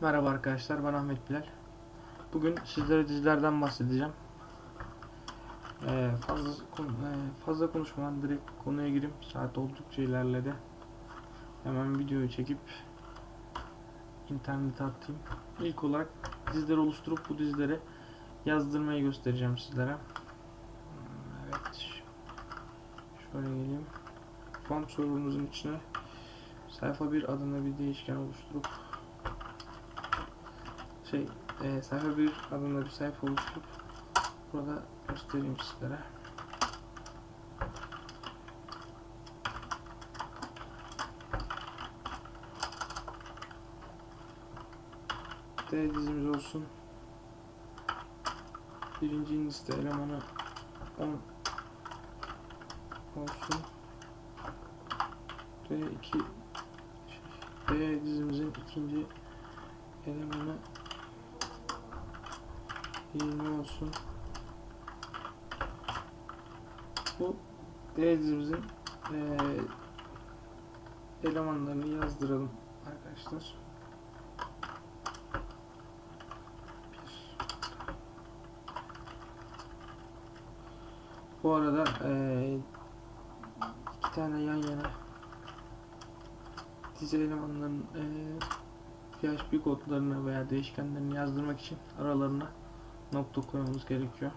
Merhaba arkadaşlar ben Ahmet Bilal. Bugün sizlere dizilerden bahsedeceğim. Ee, fazla e, fazla konuşmadan direkt konuya gireyim. Saat oldukça ilerledi. Hemen videoyu çekip internete atayım. İlk olarak dizileri oluşturup bu dizileri yazdırmayı göstereceğim sizlere. Hmm, Evet. Şöyle geleyim. Form sorumuzun içine sayfa 1 adına bir değişken oluşturup şey e, sayfa 1 adında bir sayfa oluşturup burada göstereyim sizlere. D dizimiz olsun. Birinci liste elemanı 10 olsun. D2 D dizimizin ikinci elemanı 20 olsun. Bu dizimizin eee elemanlarını yazdıralım arkadaşlar. Bu arada eee iki tane yan yana dizi elemanlarının eee PHP kodlarını veya değişkenlerini yazdırmak için aralarına nokta koymamız gerekiyor.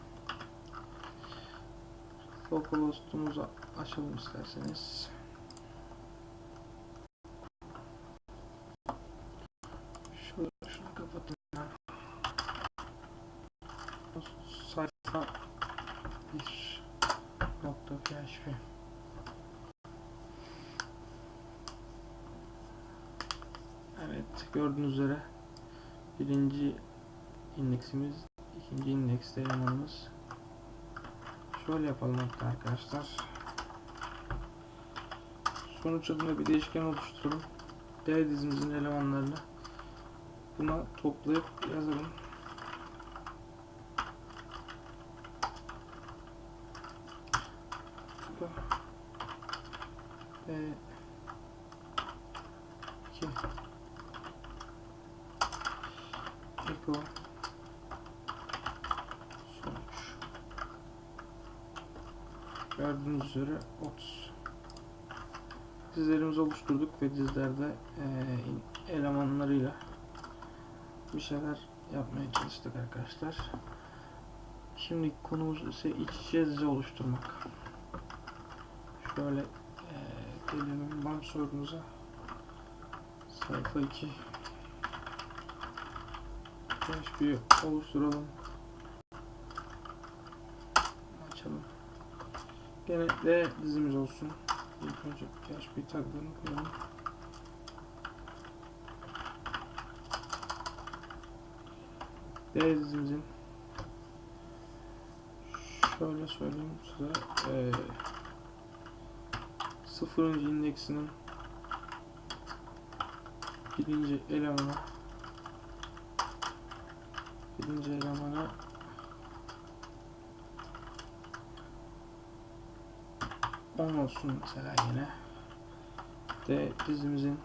Localhost'umuzu açalım isterseniz. Şöyle şunu kapatın. Sayfa 1 nokta PHP. Evet gördüğünüz üzere birinci indeksimiz ikinci indekste elemanımız. Şöyle yapalım hatta arkadaşlar. Sonuç adına bir değişken oluşturalım. D dizimizin elemanlarını buna toplayıp yazalım Şurada D 2 Eko sonuç gördüğünüz üzere 30 dizlerimizi oluşturduk ve dizlerde eee, elemanlarıyla bir şeyler yapmaya çalıştık arkadaşlar şimdi konumuz ise iç içe dizi oluşturmak şöyle eee gelelim BAM sorumuza sayfa 2 PHP oluşturalım. Açalım. Gene D dizimiz olsun. İlk önce PHP taglarını koyalım. D dizimizin şöyle söyleyeyim size eee sıfırıncı indeksinin birinci elemanı birinci elemana on olsun mesela yine. De dizimizin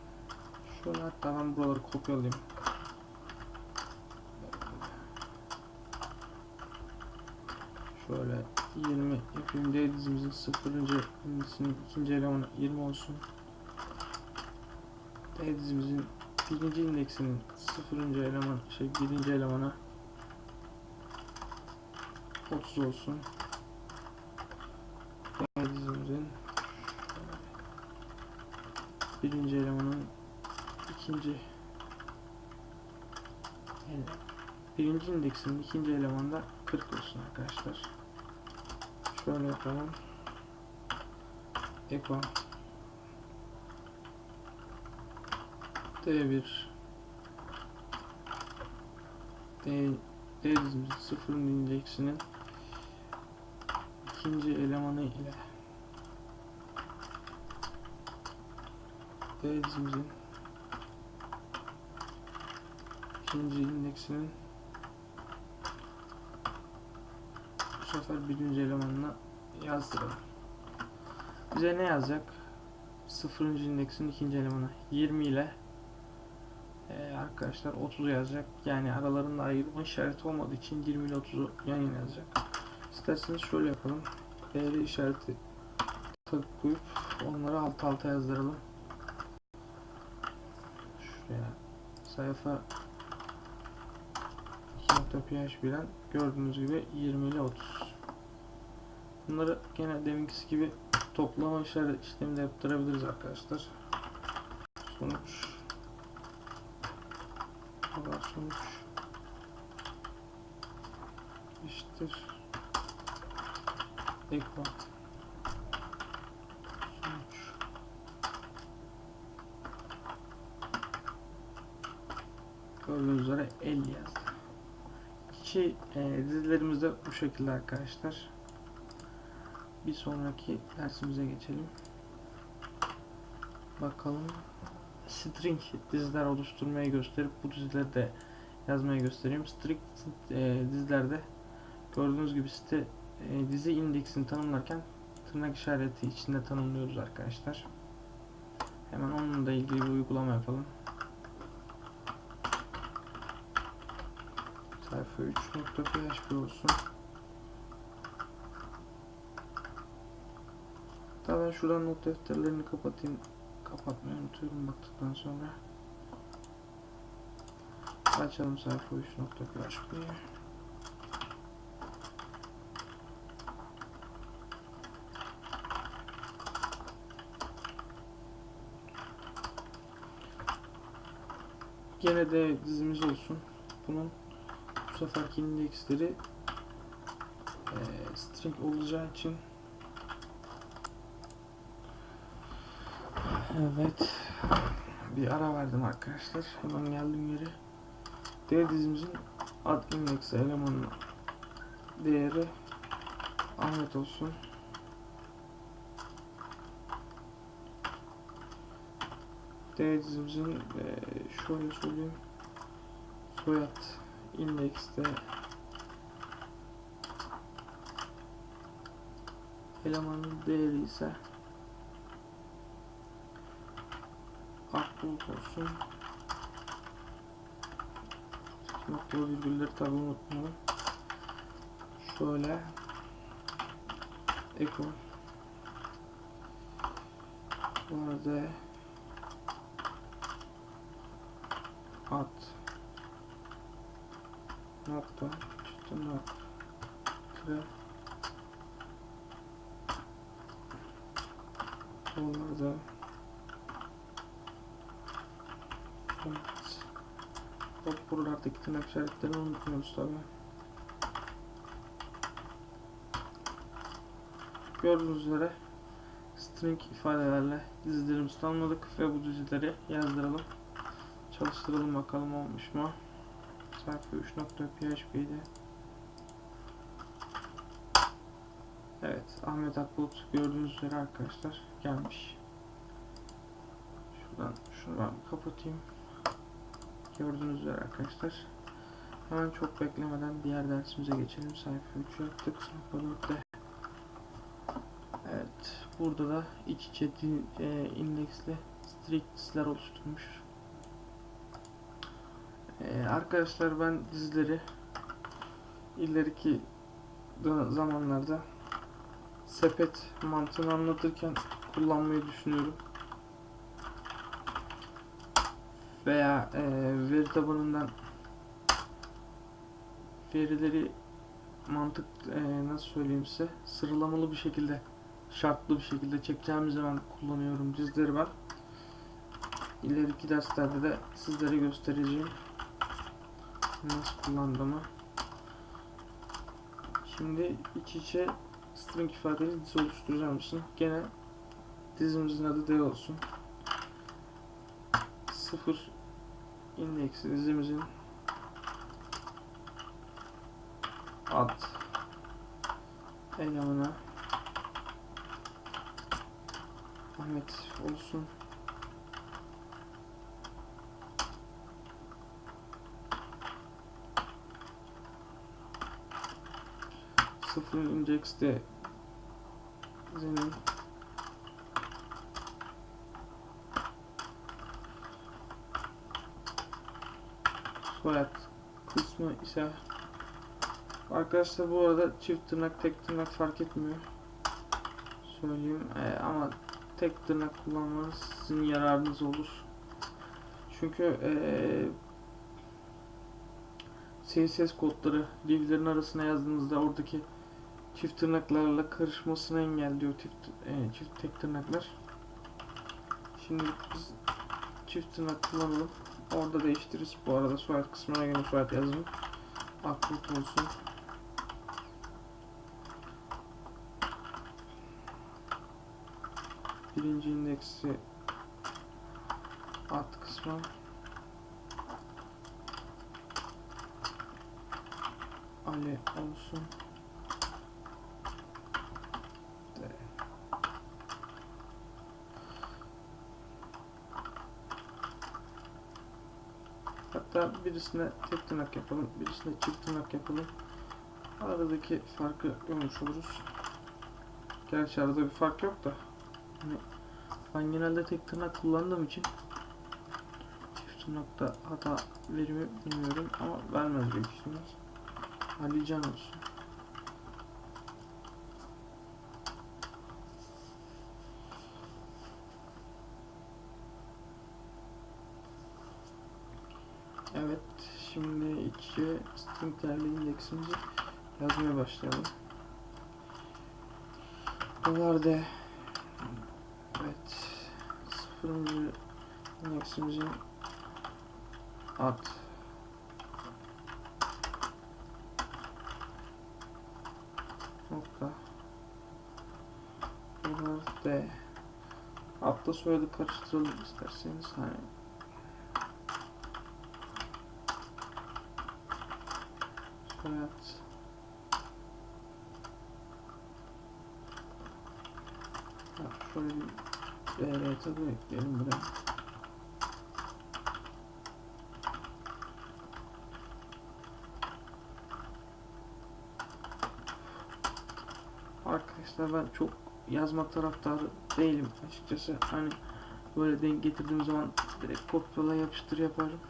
şöyle hatta ben buraları kopyalayayım. Şöyle 20 yapayım D dizimizin sıfırıncı indisinin ikinci elemanı 20 olsun. D dizimizin birinci indeksinin sıfırıncı eleman şey birinci elemana 30 olsun. D dizimizin birinci elemanın ikinci ele- birinci indeksinin ikinci elemanda 40 olsun arkadaşlar. Şöyle yapalım. Eko D1 D, D sıfırın indeksinin ikinci elemanı ile D dizimizin ikinci indeksinin bu sefer birinci elemanına yazdıralım. Bize ne yazacak? Sıfırıncı indeksin ikinci elemanı 20 ile Ee, arkadaşlar 30 yazacak. Yani aralarında ayırma işareti olmadığı için 20 ile 30'u yan yana yazacak. İsterseniz şöyle yapalım. Değeri işareti takıp koyup onları alt alta yazdıralım. Şuraya sayfa 2.php'den gördüğünüz gibi 20 ile 30. Bunları gene deminkisi gibi toplama işaret işleminde yaptırabiliriz arkadaşlar. Sonuç Haber sonuç eşittir sonuç gördüğünüz üzere 50 yazdı. İki e, dizilerimiz de bu şekilde arkadaşlar. Bir sonraki dersimize geçelim. Bakalım string diziler oluşturmayı gösterip bu dizileri de yazmayı göstereyim. String e, dizilerde gördüğünüz gibi site e, dizi indeksini tanımlarken tırnak işareti içinde tanımlıyoruz arkadaşlar. Hemen onunla ilgili bir uygulama yapalım. Sayfa 3.php olsun. Hatta ben şuradan not defterlerini kapatayım. Kapatmayı unutuyorum baktıktan sonra. Açalım sayfa 3.php'yi. Gene de dizimiz olsun. Bunun bu seferki indeksleri e, string olacağı için Evet. Bir ara verdim arkadaşlar. Hemen geldim yeri. D dizimizin ad indeksi elemanının değeri Ahmet olsun. D dizimizin eee, şöyle söyleyeyim. Soyad indekste elemanın değeri ise Upload olsun. Noktalı virgülleri tabi unutmayalım. Şöyle. Bu arada at. Nokta. Çıktı nokta. Tire Onlarda Evet. Hop buralardaki tırnak işaretlerini unutmuyoruz tabi. Gördüğünüz üzere string ifadelerle dizilerimizi tanımladık ve bu dizileri yazdıralım. Çalıştıralım bakalım olmuş mu? Sayfa 3.php'de Evet Ahmet Akbulut gördüğünüz üzere arkadaşlar gelmiş. Şuradan şunu ben kapatayım. Gördüğünüz üzere arkadaşlar. Hemen çok beklemeden diğer dersimize geçelim. Sayfa 3 yaptık. Sayfa 4'te. Evet. Burada da iç içe e, indeksli strict'ler oluşturmuş. E, arkadaşlar ben dizileri ileriki zamanlarda sepet mantığını anlatırken kullanmayı düşünüyorum. Veya e, veri tabanından verileri mantık e, nasıl söyleyeyim size sıralamalı bir şekilde şartlı bir şekilde çekeceğimiz zaman kullanıyorum dizleri ben. İleriki derslerde de sizlere göstereceğim nasıl kullandığımı. Şimdi iç içe string ifadeli dizi oluşturacağım için gene dizimizin adı D olsun. 0 indeksi dizimizin ad elemanı Ahmet olsun. Sıfır indekste dizinin soyad kısmı ise Arkadaşlar bu arada çift tırnak tek tırnak fark etmiyor. Söyleyeyim Ee, ama tek tırnak kullanmanız sizin yararınız olur. Çünkü ee, CSS kodları livlerin arasına yazdığınızda oradaki çift tırnaklarla karışmasını engelliyor çift, e, çift tek tırnaklar. Şimdi biz çift tırnak kullanalım. Orada değiştiririz. Bu arada soyad kısmına göre soyad yazın. Aklılık olsun. Birinci indeksi alt kısmı. Ali olsun. De. Hatta birisine tek tırnak yapalım, birisine çift tırnak yapalım. Aradaki farkı görmüş oluruz. Gerçi arada bir fark yok da. Hani ben genelde tek tırnak kullandığım için çift tırnakta hata verimi bilmiyorum ama vermez büyük ihtimal. Ali Can olsun. 2 string değerli indeksimizi yazmaya başlayalım. Dolar de evet sıfırıncı indeksimizin at nokta. Dolar de atla soyadı karıştıralım isterseniz. Hani Şöyle bir BR tabi ekleyelim buraya. Arkadaşlar ben çok yazma taraftarı değilim açıkçası. Hani böyle denk getirdiğim zaman direkt kopyala yapıştır yaparım.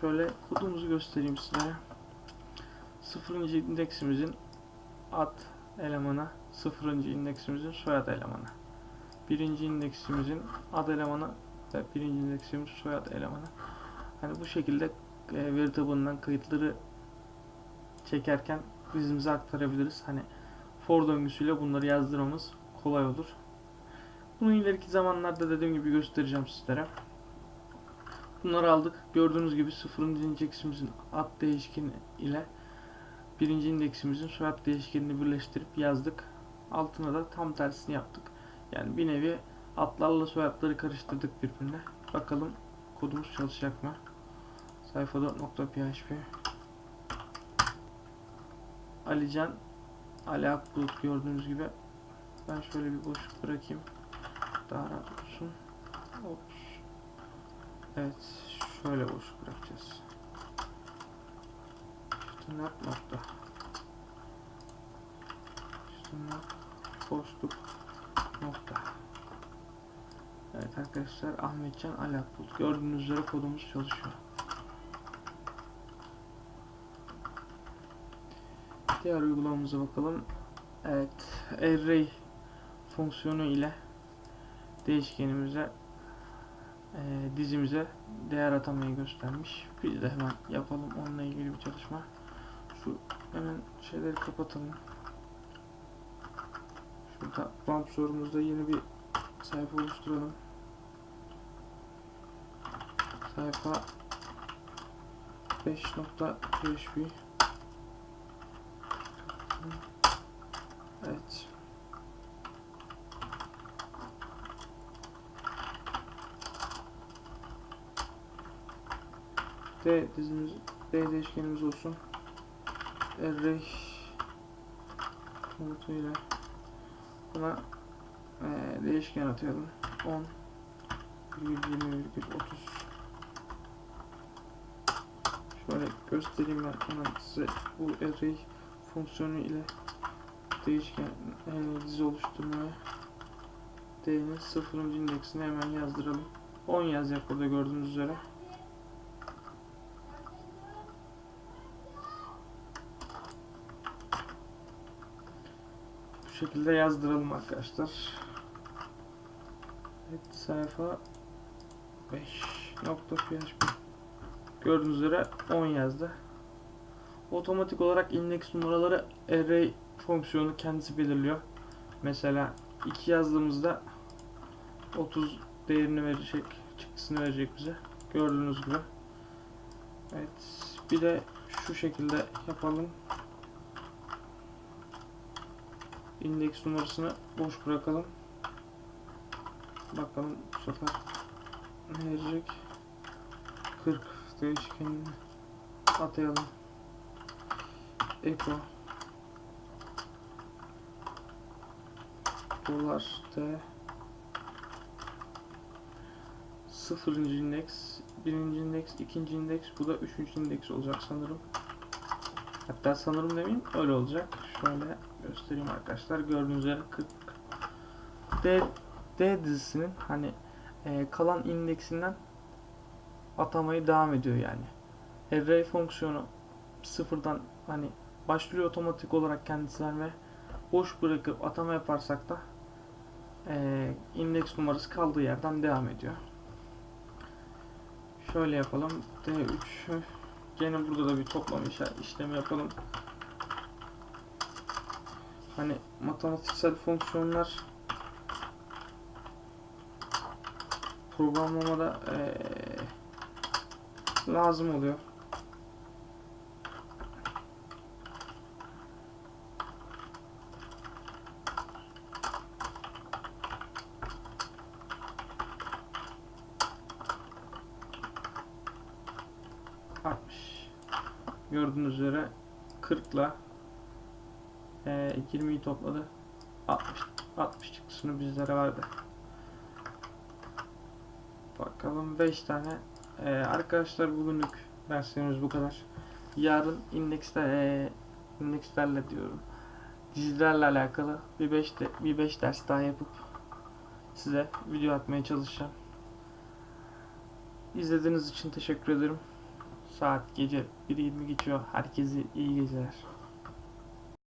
Şöyle kodumuzu göstereyim size. Sıfırıncı indeksimizin ad elemana sıfırıncı indeksimizin soyad elemanı. Birinci indeksimizin ad elemanı ve birinci indeksimiz soyad elemanı. Hani bu şekilde e, veri tabanından kayıtları çekerken dizimize aktarabiliriz. Hani for döngüsüyle bunları yazdırmamız kolay olur. Bunu ileriki zamanlarda dediğim gibi göstereceğim sizlere. Bunları aldık. Gördüğünüz gibi sıfırıncı indeksimizin ad değişkeni ile birinci indeksimizin soyad değişkenini birleştirip yazdık. Altına da tam tersini yaptık. Yani bir nevi adlarla soyadları karıştırdık birbirine. Bakalım kodumuz çalışacak mı? Sayfa 4.php Alican Ali Akbulut gördüğünüz gibi ben şöyle bir boşluk bırakayım. Daha rahat olsun. Ops. Evet şöyle boşluk bırakacağız. Tırnak nokta. Tırnak boşluk nokta. Evet arkadaşlar Ahmetcan Ali Akbulut. Gördüğünüz üzere kodumuz çalışıyor. Diğer uygulamamıza bakalım. Evet, array fonksiyonu ile değişkenimize e, dizimize değer atamayı göstermiş. Biz de hemen yapalım onunla ilgili bir çalışma. Şu hemen şeyleri kapatalım. Şurada bump sorumuzda yeni bir sayfa oluşturalım. Sayfa 5.php Evet. D dizimiz D değişkenimiz olsun. Array komutuyla buna e, değişken atayalım. 10 120 30 Şöyle göstereyim ben hemen size bu array fonksiyonu ile değişken e, dizi oluşturmaya D'nin sıfırıncı indeksini hemen yazdıralım. 10 yazacak burada gördüğünüz üzere. Şekilde yazdıralım arkadaşlar. Evet sayfa 5.php Gördüğünüz üzere 10 yazdı. Otomatik olarak index numaraları array fonksiyonu kendisi belirliyor. Mesela 2 yazdığımızda 30 değerini verecek, çıktısını verecek bize. Gördüğünüz gibi. Evet, bir de şu şekilde yapalım. Indeks numarasını boş bırakalım. Bakalım bu sefer ne verecek? 40 değişkenini atayalım. Echo dolar t sıfırıncı indeks, birinci indeks, ikinci indeks, bu da üçüncü indeks olacak sanırım. Hatta sanırım demeyeyim, öyle olacak. Şöyle göstereyim arkadaşlar. Gördüğünüz üzere 40 D, D dizisinin hani e, kalan indeksinden atamayı devam ediyor yani. Array fonksiyonu sıfırdan hani başlıyor otomatik olarak kendisi. Boş bırakıp atama yaparsak da e, indeks numarası kaldığı yerden devam ediyor. Şöyle yapalım. D3 Gene burada da bir toplam işe- işlemi yapalım. Hani matematiksel fonksiyonlar programlamada eee, lazım oluyor. Gördüğünüz üzere 40 ile eee, 20'yi topladı. 60 60 çıktısını bizlere verdi. Bakalım 5 tane. Ee, arkadaşlar bugünlük derslerimiz bu kadar. Yarın indeksler, ee, indekslerle diyorum. Dizilerle alakalı bir 5 de, bir 5 ders daha yapıp size video atmaya çalışacağım. İzlediğiniz için teşekkür ederim. Saat gece 1.20 geçiyor. Herkese iyi geceler.